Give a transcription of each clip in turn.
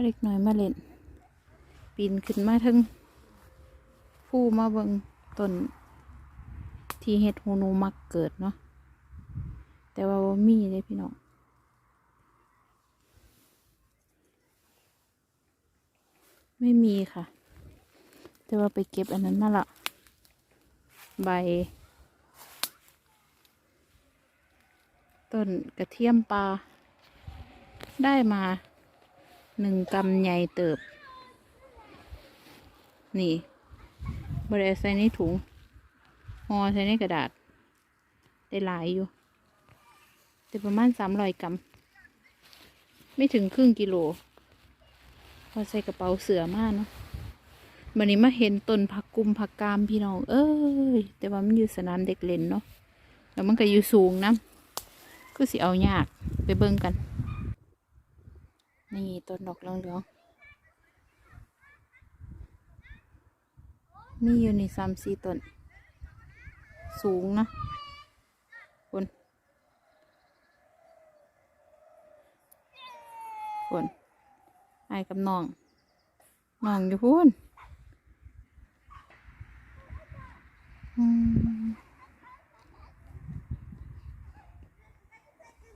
เล็กน้อยมาเล่น ปีนขึ้นมาทั้งผู้มาเบิงต้นที่เห็ดหูหนูมักเกิดเนาะแต่ว่าบ่มีเลยพี่น้องไม่มีค่ะ แต่ว่าไปเก็บอันนั้นมาละใบ ต้นกระเทียมปลาได้มา หนึ่งกำใหญ่เติบ นี่บริใส่ในถุงห่อใส่ในกระดาษ ได้หลายอยู่ แต่ประมาณสามร้อยกรัมไม่ถึงครึ่งกิโลพอใส่กระเป๋าเสือมากเนาะวันนี้มาเห็นต้นผักกุมผักกามพี่น้อง เอ้ย แต่ว่ามันอยู่สนามเด็กเล่นเนาะแล้วมันก็อยู่สูงนะคือสิเอายากไปเบิ่งกัน นี่ต้นดอกเหลืองๆมีอยู่ในสามสี่ต้น สูงนะคนคนไอ้กับน้อง น้องอยู่พูน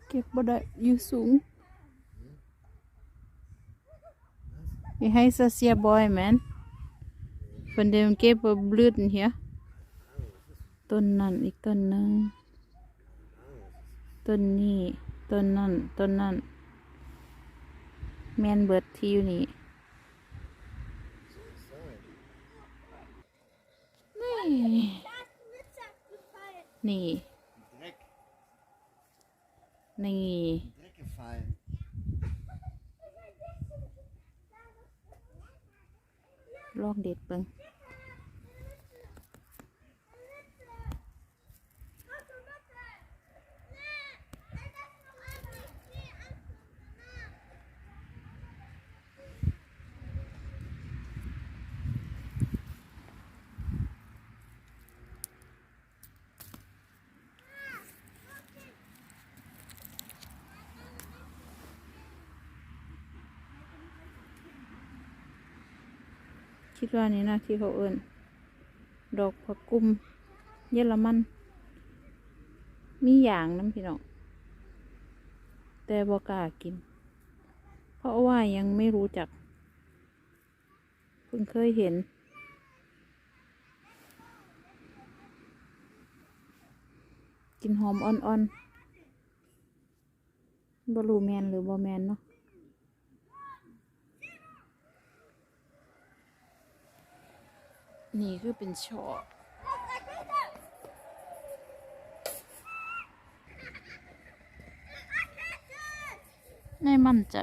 เก็บบ่ได้อยู่สูง Wie heißt das hier Bäumen? Von dem Geber Blüten hier. ต้นนั่นอีกต้นหนึ่งต้นนี้ต้นนั่นต้นนั่นแมนเบิร์ดที่อยู่นี่นี่นี่ Dreck, นี่ Dreck gefallen. ลอกเด็ดเบิง คิดว่านี่นะที่เขาเอิ้นดอกผักกุมเยอรมัน มีอย่างน้ำพี่น้องแต่บอกล้ากิน เพราะว่ายังไม่รู้จัก เพิ่งเคยเห็น กินหอมอ่อนๆบรูแมนหรือบอแมนเนาะ นี่คือเป็นช่อไม่มั่นใจ